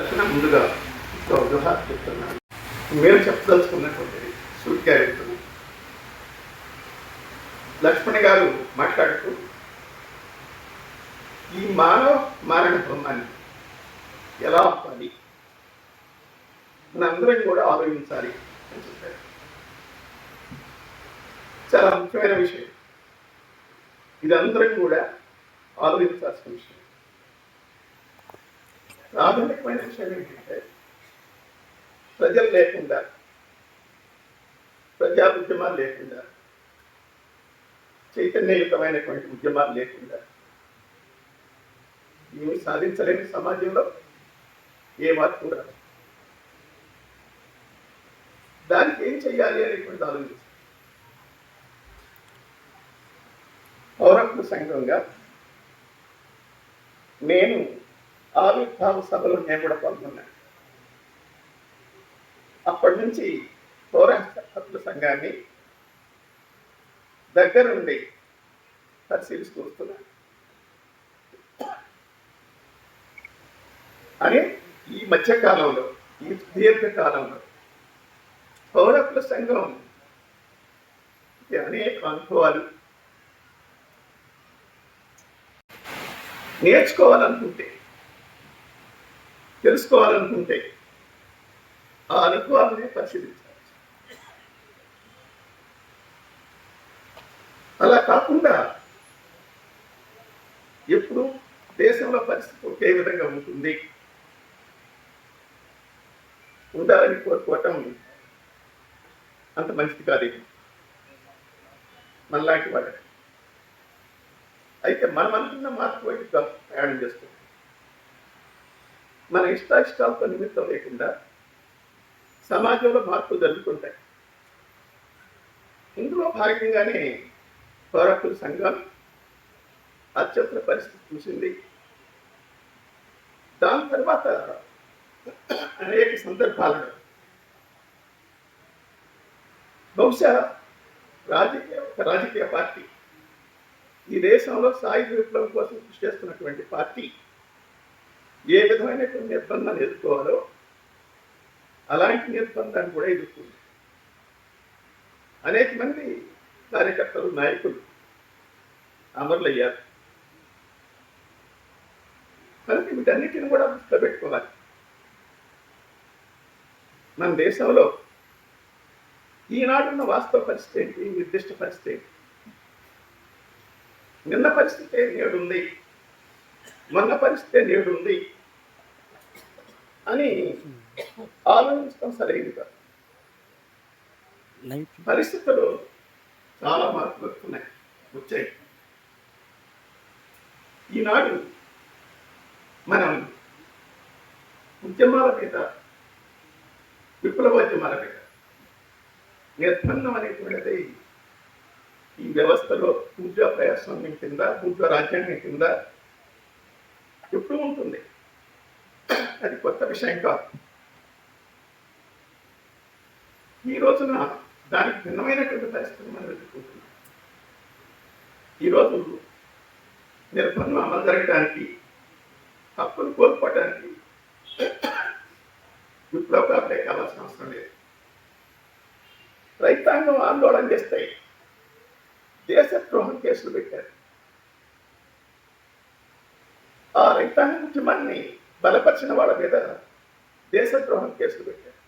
దర్శన ముందుగా ఒక చెప్తున్నాను. మీరు చెప్పదలుచుకున్నటువంటి సూటిగా చెప్తున్నాను లక్ష్మణి గారు మాట్లాడుతూ ఈ మానవ మారణ బ్రహ్మాన్ని ఎలా ఆపాలి? మనందరం కూడా ఆలోచించాలి అని చెప్పారు. చాలా ముఖ్యమైన విషయం. ఇదందరం కూడా ఆలోచించాల్సిన విషయం. ప్రాథమికమైన విషయం ఏంటంటే ప్రజలు లేకుండా ప్రజా ఉద్యమాలు లేకుండా చైతన్యయుతమైనటువంటి ఉద్యమాలు లేకుండా ఏమి సాధించలేని సమాజంలో ఏ మార్పు రాదు దానికి ఏం చెయ్యాలి అనేటువంటి ఆలోచించారు పౌరత్వ సంఘంగా నేను ఆవిర్భావ సభలో నేను కూడా పాల్గొన్నాను అప్పటి నుంచి పౌరాష్ట్ర హక్కుల సంఘాన్ని దగ్గరుండి పరిశీలిస్తూ వస్తున్నాను అని ఈ మధ్యకాలంలో ఈ దీర్ఘకాలంలో పౌరత్వ సంఘం అనేక అనుభవాలు నేర్చుకోవాలనుకుంటే తెలుసుకోవాలనుకుంటే ఆ అనుభవాలనే పరిశీలించాలి. అలా కాకుండా ఎప్పుడు దేశంలో పరిస్థితి ఒకే విధంగా ఉంటుంది. ఉండాలని కోరుకోవటం అంత మంచిది కాదు మనలాంటి వాళ్ళకి. అయితే మనం అనుకున్న మార్పు వైపు ప్రయాణం చేస్తాం మన ఇష్టాయిష్టాలతో నిమిత్తం లేకుండా సమాజంలో మార్పులు జరుగుతుంటాయి. ఇందులో భాగంగానే పౌరకుల సంఘం అత్యంత పరిస్థితి చూసింది. దాని తర్వాత అనేక సందర్భాలలో బహుశా రాజకీయ ఒక రాజకీయ పార్టీ ఈ దేశంలో సాయుధ విప్లవం కోసం కృషి చేస్తున్నటువంటి పార్టీ ఏ విధమైనటువంటి నిర్బంధాన్ని ఎదుర్కోవాలో అలాంటి నిర్బంధాన్ని కూడా ఎదుర్కొంది అనేక మంది కార్యకర్తలు నాయకులు అమరులయ్యారు. కనుక వీటన్నిటిని కూడా దృష్టిలో పెట్టుకోవాలి. మన దేశంలో ఈనాడున్న వాస్తవ పరిస్థితి ఏంటి నిర్దిష్ట పరిస్థితి ఏంటి? నిన్న పరిస్థితి నేడుంది మొన్న పరిస్థితి నేడుంది అని ఆలోచించడం సరైనది కాదు. పరిస్థితులు చాలా మార్పులు వస్తున్నాయి వచ్చాయి. ఈనాడు మనం ఉద్యమాల మీద విప్లవోద్యమాల మీద నిర్బంధం అనేటువంటిది ఈ వ్యవస్థలో పూజా ప్రయాస్వామ్యం కింద పూజా రాజ్యాంగం కింద ఎప్పుడు ఉంటుంది. అది కొత్త విషయం కాదు. ఈ రోజున దానికి భిన్నమైనటువంటి పరిస్థితులు మనం ఎదుర్కొంటున్నాం. ఈరోజు నిర్బంధం అమలు జరగడానికి హక్కులు కోల్పోవడానికి విప్లవకాలే కావాల్సిన అవసరం లేదు రైతాంగం ఆందోళన చేస్తే దేశద్రోహం కేసులు పెట్టారు ఆ రైతాంగ ఉద్యమాన్ని బలపరిచిన వాళ్ళ మీద దేశద్రోహం కేసులు పెట్టారు.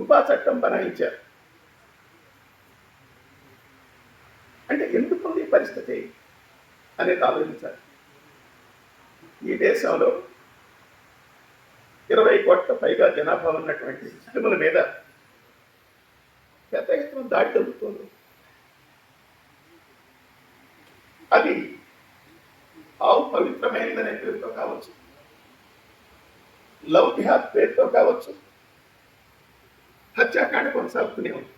ఉపా చట్టం బనాయించారు. అంటే ఎందుకు ఈ పరిస్థితి అనేది ఆలోచించాలి. ఈ దేశంలో ఇరవై కోట్ల పైగా జనాభా ఉన్నటువంటి ముస్లిముల మీద పెద్ద ఎత్తున దాడి జరుగుతుంది. అది ఆవు పవిత్రమైనదనే పేరుతో కావచ్చు. లవ్ జిహాద్ పేరుతో కావచ్చు. హత్యాకాండ కొనసాగుతూనే ఉంది.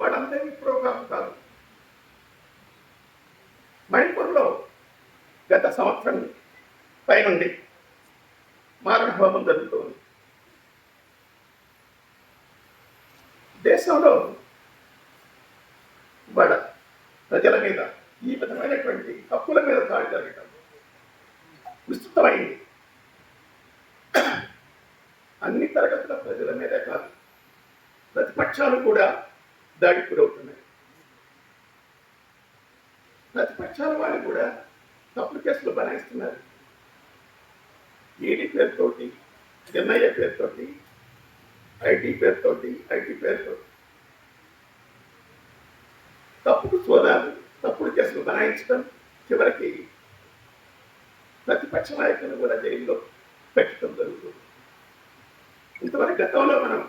వాడందరికీ ప్రోగ్రాం కాదు. మణిపూర్లో గత సంవత్సరం పైనుండి మారణ హోమం జరుగుతుంది. దేశంలో వాళ్ళ ప్రజల మీద ఈ విధమైనటువంటి తప్పుల మీద దాడి జరగటం. విస్తృతమైంది. అన్ని తరగతుల ప్రజల మీదే కాదు ప్రతిపక్షాలు కూడా దాడికి గురవుతున్నాయి. ప్రతిపక్షాల వాళ్ళు కూడా తప్పుడు కేసులు బనాయిస్తున్నారు. ఈడీ పేరుతోటి ఎన్ఐఏ పేరుతోటి ఐటీ పేరుతోటి ఐటీ పేరుతోటి. తప్పుడు సోదాలు తప్పుడు కేసులు బనాయించడం చివరికి ప్రతిపక్ష నాయకులను కూడా జైల్లో పెట్టడం జరుగుతుంది. ఇంతవరకు గతంలో మనం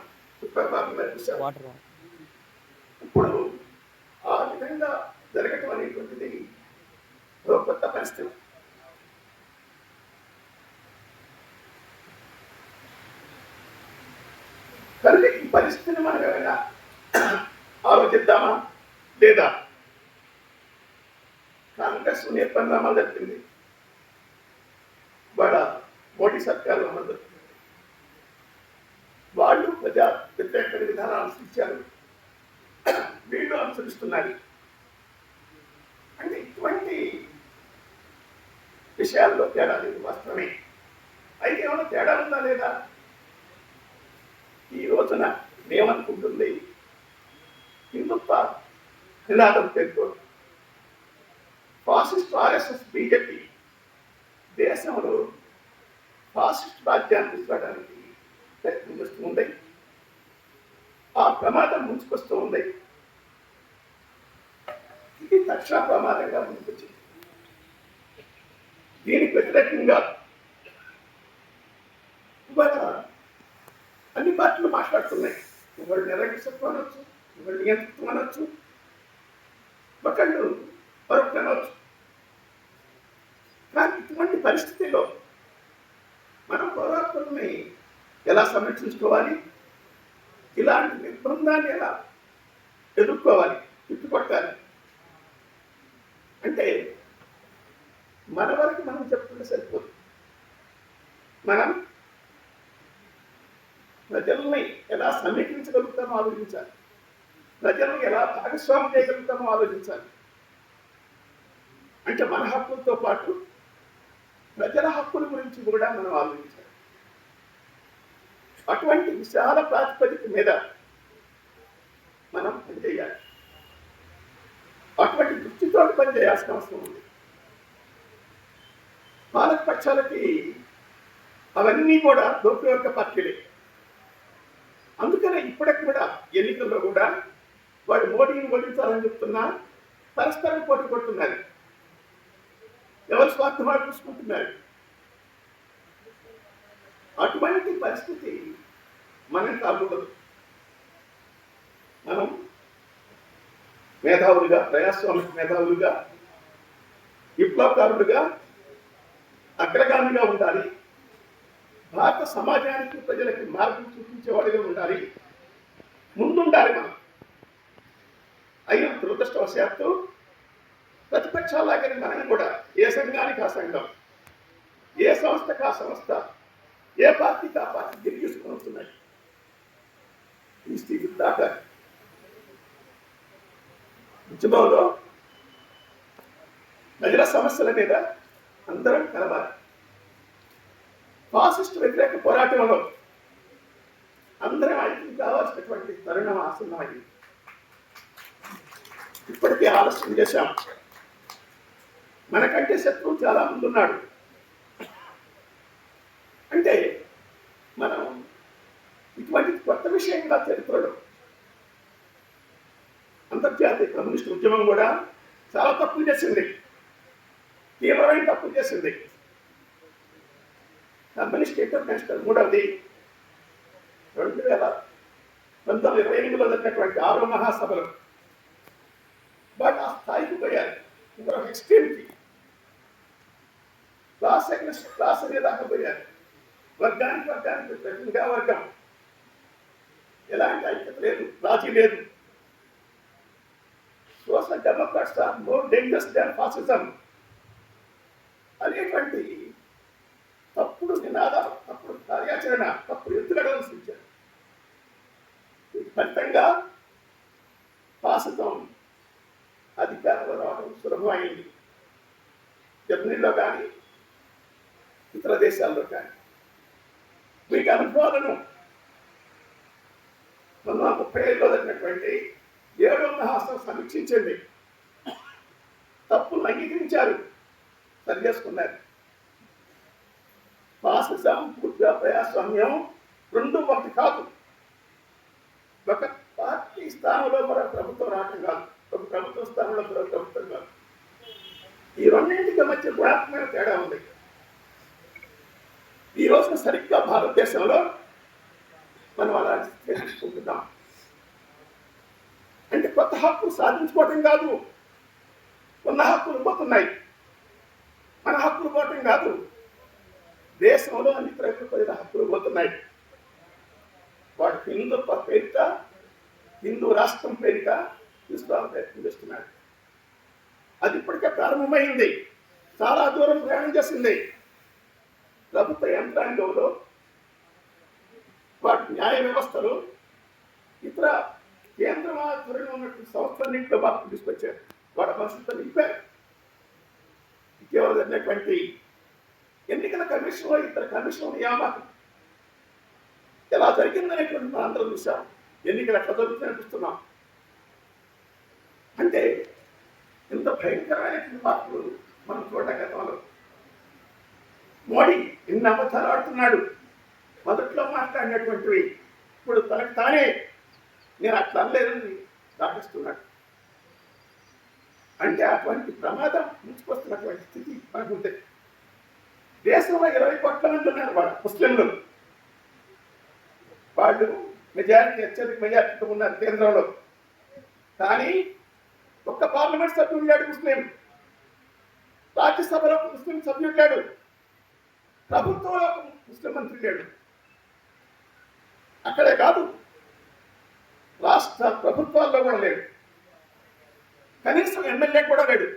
ఇప్పుడు ఆ విధంగా జరగటం అనేటువంటిది ఒక కొత్త పరిస్థితి. కనుక ఈ పరిస్థితిని మనం ఏమైనా ఆలోచిద్దామా? లేదా కాంగ్రెస్ నిర్బంధం జరిపింది వాళ్ళ మోడీ సర్కారు అమలు జరిపింది వాళ్ళు ప్రజా వ్యతిరేక విధానాలు అనుసరించారు వీళ్ళు అనుసరిస్తున్నారు. అంటే ఇటువంటి విషయాల్లో తేడా లేదు వాస్తవమే అయితే ఏమైనా తేడా ఉందా లేదా? ఈ రోజున మేమనుకుంటుంది హిందుత్వ నినాదం పేరుతో ఫాసిస్ట్ ఆర్ఎస్ఎస్ బీజేపీ దేశంలో ఫాసిస్ట్ రాజ్యాన్ని తీసుకురావడానికి ప్రయత్నం చేస్తూ ఉంది ఆ ప్రమాదం ముంచుకొస్తూ ఉంది ఇది తక్షణ ప్రమాదంగా ముందుకొచ్చింది దీనికి వ్యతిరేకంగా ఇవాళ అన్ని పార్టీలు మాట్లాడుతున్నాయి. ఒకళ్ళు నిరంకుశత్వం అనొచ్చు ఒకళ్ళు నియంత్రిత్వం అనొచ్చు ఒకళ్ళు మరొకటి అనొచ్చు. పరిస్థితిలో మనం పౌరాత్మల్ని ఎలా సంరక్షించుకోవాలి? ఇలాంటి నిర్బంధాన్ని ఎలా ఎదుర్కోవాలి? తిప్పికొట్టాలి. అంటే మన వరకు మనం చెప్పుకుంటే సరిపోదు. మనం ప్రజల్ని ఎలా సమీకరించగలుగుతామో ఆలోచించాలి. ప్రజలను ఎలా భాగస్వామ్యం చేయగలుగుతామో ఆలోచించాలి. అంటే మన హక్కులతో పాటు ప్రజల హక్కుల గురించి కూడా మనం ఆలోచించాలి. అటువంటి విశాల ప్రాతిపదిక మీద మనం పనిచేయాలి. అటువంటి దృష్టితో పనిచేయాల్సిన అవసరం ఉంది. పాలక పక్షాలకి అవన్నీ కూడా దోపివర్గ పార్టీలే. అందుకనే ఇప్పటికి కూడా ఎన్నికల్లో కూడా వాడు మోడీని ఓడించాలని చెప్తున్నా పరస్పరం పోటీ కొడుతున్నారు. ఎవరి స్వార్థం వాడు అటువంటి పరిస్థితి మనం కాకూడదు మనం మేధావులుగా ప్రజాస్వామిక మేధావులుగా విప్లవకారులుగా అగ్రగామిగా ఉండాలి. భారత సమాజానికి ప్రజలకి మార్గం చూపించేవాడిగా ఉండాలి. ముందుండాలి మనం. అయిన దురదృష్టవశాత్తు ప్రతిపక్షాలాగని మనం కూడా ఏ సంఘానికి ఆ సంఘం? ఏ సంస్థకి ఆ సంస్థ? ఏ పార్టీకి ఆ పార్టీ గిరిగీసుకొని వస్తున్నాయి? ఈ స్థితి దాకా. ఉద్యమంలో ప్రజల సమస్యల మీద అందరం కలవాలి. ఫాసిస్ట్ వ్యతిరేక పోరాటంలో అందరం ఐక్యం కావాల్సినటువంటి తరుణం ఆసన్నమైంది. ఇప్పటికే ఆలస్యం చేశాం. మనకంటే శత్రువు చాలా మంది ఉన్నాడు. అంటే మనం ఇటువంటి కొత్త విషయంగా చరిత్రలో అంతర్జాతీయ కమ్యూనిస్ట్ ఉద్యమం కూడా చాలా తప్పులు చేసింది. తీవ్రమైన తప్పులు చేసింది. కమ్యూనిస్ట్ ఇంటర్నేషనల్ మూడవది రెండు వేల పంతొమ్మిది ఇరవై ఎనిమిదిలో జరిగినటువంటి ఆరో మహాసభలు. బట్ ఆ స్థాయికి పోయారు. ఇంకొక ఎక్స్ట్రీమ్కి క్లాస్ అగ్రెస్ట్ క్లాస్ అనేదాకా పోయారు. వర్గానికి వర్గానికి ప్రతిగా వర్గం. ఎలాంటి ఐక్యత లేదు రాజీ లేదు. Social democrats are more dangerous than fascism. అనేటువంటి తప్పుడు నినాదం తప్పుడు కార్యాచరణ తప్పుడు ఎత్తుగడలు సృష్టించారు ఫలితంగా ఫాసిజం అధికారంలో రావడం సులభమైంది. జర్మనీలో కానీ ఇతర దేశాల్లో కానీ. మీకు అనుభవాలను మొన్న ముప్పై ఏళ్ళలో జరిగినటువంటి ఏడో హాస్టల్ సమీక్షించండి. తప్పులు అంగీకరించారు. సరి చేసుకున్నారు. ఫాసిజం పూర్తిగా ప్రజాస్వామ్యం రెండు ఒకటి కాదు. ఒక పార్టీ స్థానంలో మరో ప్రభుత్వం రావటం కాదు. ఒక ప్రభుత్వ స్థానంలో మరో ప్రభుత్వం కాదు. ఈ రెండింటికి మధ్య గుణాత్మక తేడా ఉంది. సరిగ్గా భారతదేశంలో మనం అలా చేసుకుంటున్నాం అంటే కొత్త హక్కులు సాధించుకోవటం కాదు. ఉన్న హక్కులు పోతున్నాయి. మన హక్కులు పోవటం కాదు. దేశంలో అన్ని ప్రజల ప్రజల హక్కులు పోతున్నాయి. వాడు హిందూ పేరిట హిందూ రాష్ట్రం పేరిట తీసుకురావడం ప్రయత్నం చేస్తున్నాడు. అది ఇప్పటికే ప్రారంభమైంది. చాలా దూరం ప్రయాణం చేసింది. ప్రభుత్వ యంత్రాంగంలో వాటి న్యాయ వ్యవస్థలు ఇతర కేంద్ర ఆధ్వర్యంలో ఉన్నటువంటి సంస్థలన్నింటిలో మార్పు తీసుకొచ్చారు. వాటి పరిస్థితులు నింపారు ఇటీవల జరిగినటువంటి ఎన్నికల కమిషన్లో ఇతర కమిషన్ నియామకం ఎలా జరిగిందనేటువంటి మనం అందరం చూసాం ఎన్నికలు ఎట్లా జరుగుతున్నాం అంటే ఇంత భయంకరమైనటువంటి మార్పులు మనం చూడగలం మోడీ ఎన్ని అబద్ధాలు ఆడుతున్నాడు. మొదట్లో మాట్లాడినటువంటివి ఇప్పుడు తనకు తానే నేను అట్లా అనలేదని దాటిస్తున్నాడు అంటే అటువంటి ప్రమాదం ముంచుకొస్తున్నటువంటి స్థితి మనకుంటే. దేశంలో ఇరవై కోట్ల మంది ఉన్నారు వాళ్ళు ముస్లింలు. వాళ్ళు మెజారిటీ అత్యధిక మెజారిటీతో ఉన్నారు కేంద్రంలో. కానీ ఒక్క పార్లమెంట్ సభ్యుడు లేడు ముస్లిం. రాజ్యసభలో ముస్లిం సభ్యుడు లేడు. ప్రభుత్వంలో ముస్లిం మంత్రి లేడు. అక్కడే కాదు రాష్ట్ర ప్రభుత్వాల్లో కూడా లేడు. కనీసం ఎమ్మెల్యే కూడా లేడు.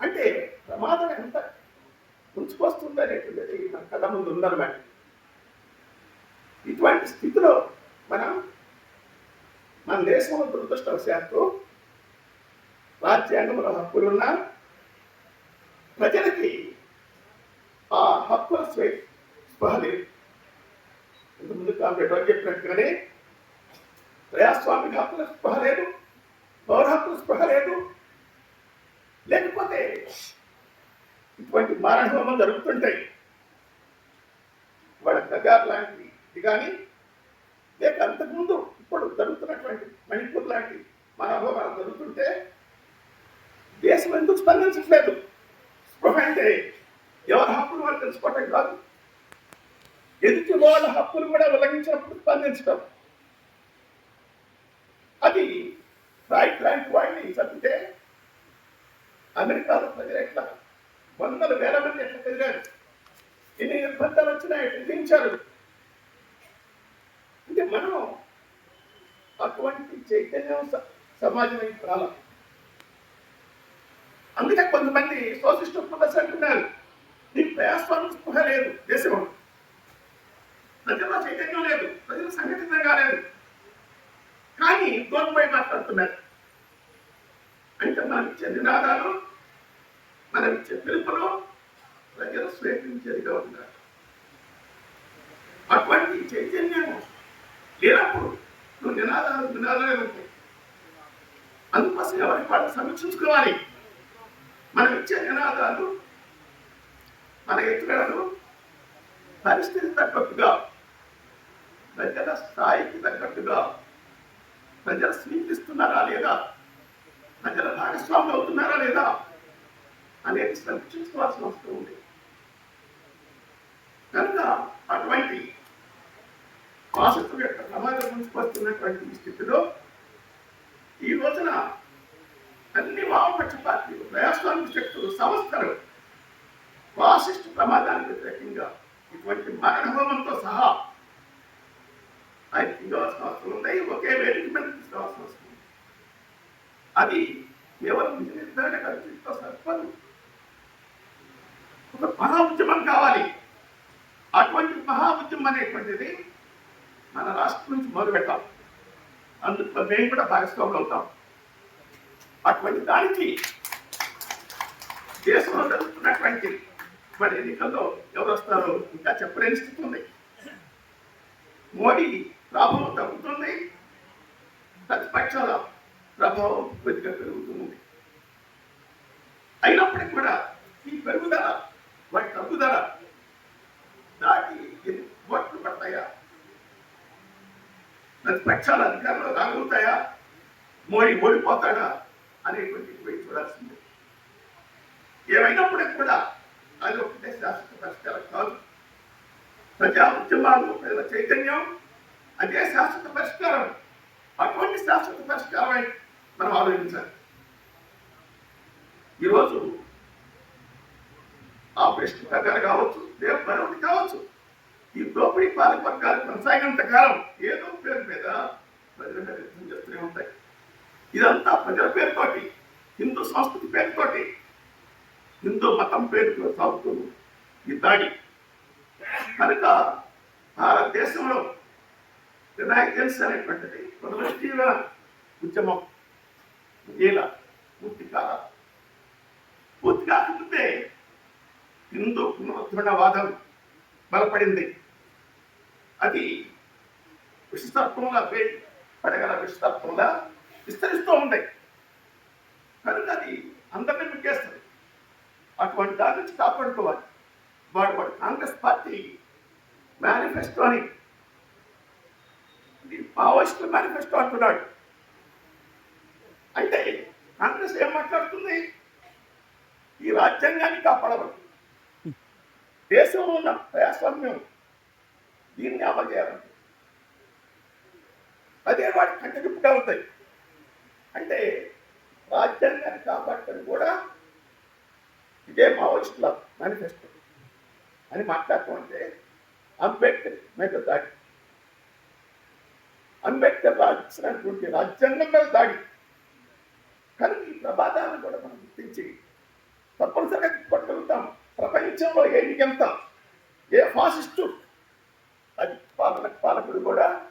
అంటే ప్రమాదం ఎంత ఉంచుకొస్తుంది అనేటువంటిది మన కళ్ళ ముందు ఉందన్నమాట ఇటువంటి స్థితిలో మనం మన దేశంలో దురదృష్టవశాత్తు రాజ్యాంగంలో హక్కులున్నా ప్రజలకి ఆ హక్కుల స్పృహ లేదు ఇంతకుముందు కాంప్లెట్ చెప్పినట్టుగానే ప్రజాస్వామిక హక్కుల స్పృహ లేదు పౌర హక్కుల స్పృహ లేదు. లేకపోతే ఇటువంటి మారణ హోమం జరుగుతుంటాయి. వాళ్ళ కగార్ లాంటివి కానీ లేక అంతకుముందు ఇప్పుడు జరుగుతున్నటువంటి మణిపూర్ లాంటి మానవోమాలు జరుగుతుంటే దేశం ఎందుకు స్పందించట్లేదు? స్పృహ అంటే ఎవరి హక్కులు వాళ్ళు తెలుసుకోవటం కాదు. ఎదుటి వాళ్ళ హక్కులు కూడా ఉల్లంఘించినప్పుడు స్పందించడం అది రైట్ ర్యాంక్ వాడిని చదివితే అమెరికాలో ప్రజలు ఎట్లా? వందల వేల మంది ఎట్లా పెరిగారు ఎన్ని నిర్బంధాలు వచ్చినాయి? విధించారు అంటే మనం అటువంటి చైతన్యం స- సమాజం ఈ కాలం అందుకే కొంతమంది సోషిస్ట్ ప్రదర్శన అంటున్నారు నీకు ప్రయాస్వామ్య స్పృహ లేదు. దేశంలో ప్రజల్లో చైతన్యం లేదు. ప్రజలు సంఘటితం కాలేదు. కానీ దూరంపై మాట్లాడుతున్నారు. అంటే మనం ఇచ్చే నినాదాలు మనం ఇచ్చే పిలుపులు ప్రజలు స్వీకరించేదిగా ఉన్నారు అటువంటి చైతన్యం లేనప్పుడు నువ్వు నినాదాలు నినాదాలే ఉంటాయి అందుకోసం ఎవరి పాటలు సమీక్షించుకోవాలి. మనం ఇచ్చే నినాదాలు మన ఎత్తుగడలు పరిస్థితి తగ్గట్టుగా ప్రజల స్థాయికి తగ్గట్టుగా ప్రజలు స్వీకరిస్తున్నారా లేదా? ప్రజల భాగస్వామి అవుతున్నారా లేదా? అనేది సమీక్షించుకోవాల్సిన అవసరం ఉంది. కనుక అటువంటి వాసత్వం యొక్క సమాజం నుంచి వస్తున్నటువంటి స్థితిలో ఈ రోజున అన్ని వామపక్ష పార్టీలు ప్రజాస్వామిక శక్తులు సంస్థలు ఇటువంటి మరణ హోమంతో సహా ఐక్యంగావాల్సిన అవసరం ఉంది ఒకే మేనేజ్మెంట్ మీద తీసుకోవాల్సిన అవసరం ఉంది. అది కేవలం నిజ నిర్ధారణ కల్పితో ఒక మహా ఉద్యమం కావాలి. అటువంటి మహా ఉద్యమం అనేటువంటిది మన రాష్ట్రం నుంచి మొదలు అందుకు మేము కూడా భాగస్వాములు అవుతాం. అటువంటి దానికి దేశంలో జరుగుతున్నటువంటి మరి ఎన్నికల్లో ఎవరు వస్తారో? ఇంకా చెప్పలేని స్థితి ఉంది. మోడీ ప్రభావం తగ్గుతుంది. ప్రతిపక్షాల ప్రభావం కొద్దిగా పెరుగుతుంది. అయినప్పటికీ కూడా ఈ పెరుగుదల వాటి తగ్గుదల దాటి ఓట్లు పడతాయా? ప్రతిపక్షాల అధికారంలో రాగలుగుతాయా? మోడీ ఓడిపోతాడా అనేటువంటి పోయి చూడాల్సిందే. ఏమైనప్పటికీ కూడా అది ఒకటే శాశ్వత పరిష్కారం కాదు. ప్రజా ఉద్యమాల్లో ప్రజల చైతన్యం అదే శాశ్వత పరిష్కారం. అటువంటి శాశ్వత పరిష్కారమై మనం ఆలోచించాలి. ఈరోజు ఆపరేషన్ ప్రకారం కావచ్చు రేపు మరొకటి కావచ్చు. ఈ దోపిడీ పాలక వర్గాలు కొనసాగినంత కాలం ఏదో పేరు మీద ప్రజల మీద యుద్ధం చేస్తూనే ఉంటాయి. ఇదంతా ప్రజల పేరుతోటి హిందూ సంస్కృతి పేరుతోటి హిందూ మతం పేరుతో సాగుతుంది. ఈ దాడి కనుక భారతదేశంలో రిలయన్స్ అనేటువంటిది ప్రదృష్టిల ఉద్యమం. ఇలా పూర్తి కాల. పూర్తి కాకపోతే హిందూ పునరుద్ధరణవాదం బలపడింది. అది విషతత్వంగా పేరు పడగల విషతత్వంగా విస్తరిస్తూ ఉంది. కనుక అది అందరినీ అటువంటి దాని నుంచి కాపాడుకోవాలి. వాడు వాడు కాంగ్రెస్ పార్టీ మేనిఫెస్టో అని మావోయిస్టుల మేనిఫెస్టో అంటున్నాడు. అంటే కాంగ్రెస్ ఏం మాట్లాడుతుంది? ఈ రాజ్యాంగాన్ని కాపాడవరు దేశంలో ఉన్న ప్రజాస్వామ్యం దీన్ని అమలు చేయాలంటే అదే వాడి కంటిదిప్పుగా ఉంటాయి అంటే రాజ్యాంగాన్ని కాపాడటం కూడా ఇదే మేనిఫెస్టో అని మాట్లాడటం అంటే అంబేద్కర్ మీద దాడి. అంబేద్కర్ రాసినటువంటి రాజ్యాంగం మీద దాడి. కానీ ఈ ప్రమాదాలను కూడా మనం గుర్తించి తప్పనిసరిగా కొట్టగలుగుతాం ప్రపంచంలో ఎన్నికెంత ఏ ఫాసిస్టు అది పాలన పాలకుడు కూడా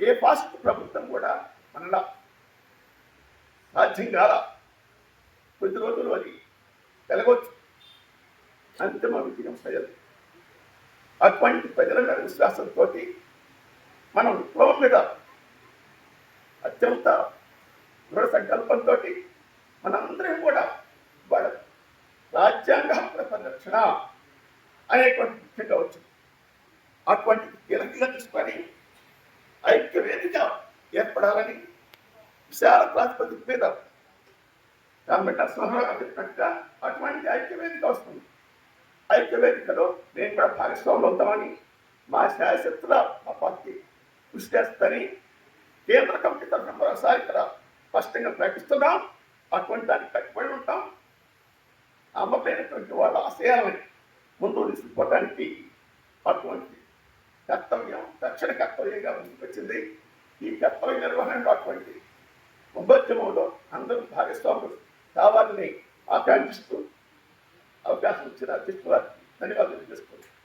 ఏ ఫాసిస్ట్ ప్రభుత్వం కూడా మనలా సాధ్యం కాల. కొద్ది రోజులు అది వెలగవచ్చు అంతిమ విజయం ప్రజలు అటువంటి ప్రజల మీద విశ్వాసంతో మనం విప్లవం మీద అత్యంత దృఢ సంకల్పంతో మనందరం కూడా వాళ్ళ రాజ్యాంగ హక్కుల పరిరక్షణ అనేటువంటి ముఖ్యంగా వచ్చింది అటువంటి కీలకంగా తీసుకొని ఐక్య వేదిక ఏర్పడాలని విశాల ప్రాతిపదిక మీద కాబట్టి అసమరావు చెప్పినట్టుగా అటువంటి ఐక్య వేదిక వస్తుంది ఐక్యవేదికలో నేను కూడా భాగస్వాములు అవుతామని మా శాసత్తుల మా పార్టీ కృషి చేస్తుందని కేంద్ర కమిటీ తరఫున మరోసారి ఇక్కడ స్పష్టంగా ప్రకటిస్తున్నాం. అటువంటి దానికి కట్టుబడి ఉంటాం. అమ్మపోయినటువంటి వాళ్ళ ఆశయాలని ముందు తీసుకుపోవడానికి అటువంటి కర్తవ్యం దక్షిణ కర్తవ్యంగా వచ్చింది. ఈ కర్తవ్య నిర్వహణలో అటువంటి ఉభద్యమంలో అందరూ భాగస్వాములు కావాలని ఆకాంక్షిస్తూ అవకాశం ఇచ్చిన అధ్యక్షుల ధన్యవాదాలు. తెలుసుకుంటాం